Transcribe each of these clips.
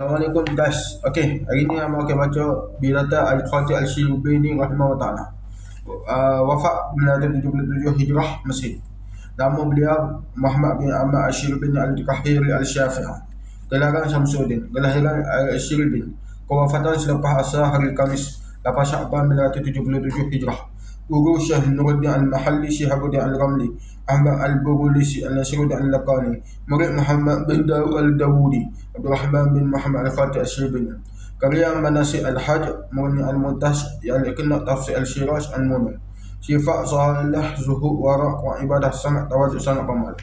Assalamualaikum guys. Okey, hari ni Amal akan baca Birata Al-Khatib Al-Shirubini rahimahullah taala. Uh, wafat 1977 Hijrah Mesir. Nama beliau Muhammad bin Ahmad Al-Shirubini Al-Kahiri Al-Syafi'i. Gelaran Samsudin, kelahiran Al-Shirubin. Kewafatan selepas asar hari Kamis 8 Syakban 1977 Hijrah. Guru Syekh Nuruddin Al-Mahalli Syihabuddin Al-Ramli Ahmad Al-Burulisi Al-Nasiruddin Al-Lakani Murid Muhammad bin Daud Al-Dawudi Abdul Rahman bin Muhammad Al-Fatih Al-Syibini Karya Manasik Al-Hajj Murni Al-Muntas Yang dikenal Tafsir Al-Shiraj Al-Munir Sifat Sahalah Zuhud Warak Wa Ibadah Sangat Tawaduk Sangat Pamal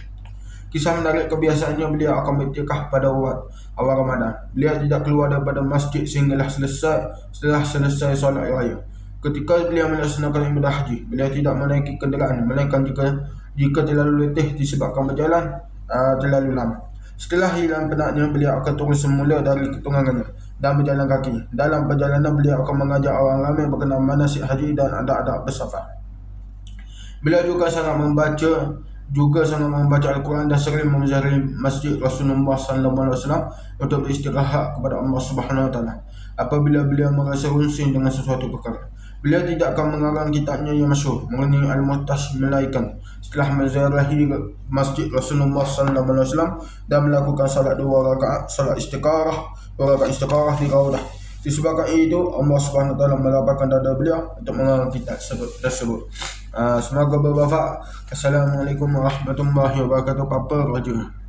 Kisah menarik kebiasaannya beliau akan bertikah pada awal Ramadan. Beliau tidak keluar daripada masjid sehinggalah selesai setelah selesai solat raya. Ketika beliau melaksanakan ibadah haji, beliau tidak menaiki kenderaan melainkan jika jika terlalu letih disebabkan berjalan uh, terlalu lama. Setelah hilang penatnya, beliau akan turun semula dari ketunggangannya dan berjalan kaki. Dalam perjalanan, beliau akan mengajak orang ramai berkenaan manasik haji dan adab-adab bersafar. Beliau juga sangat membaca juga sangat membaca Al-Quran dan sering menziarahi masjid Rasulullah sallallahu alaihi wasallam untuk beristirahat kepada Allah Subhanahu wa taala apabila beliau merasa runsing dengan sesuatu perkara. Beliau tidak akan mengarang kitabnya yang masyhur mengenai Al-Muhtash Melaikan setelah menziarahi Masjid Rasulullah sallallahu alaihi wasallam dan melakukan salat dua rakaat salat istiqarah dua rakaat istiqarah di Raudah. Disebabkan itu Allah Subhanahu wa taala melapangkan dada beliau untuk mengarang kitab tersebut. tersebut. Uh, semoga bermanfaat. Assalamualaikum warahmatullahi wabarakatuh. Papa Raja.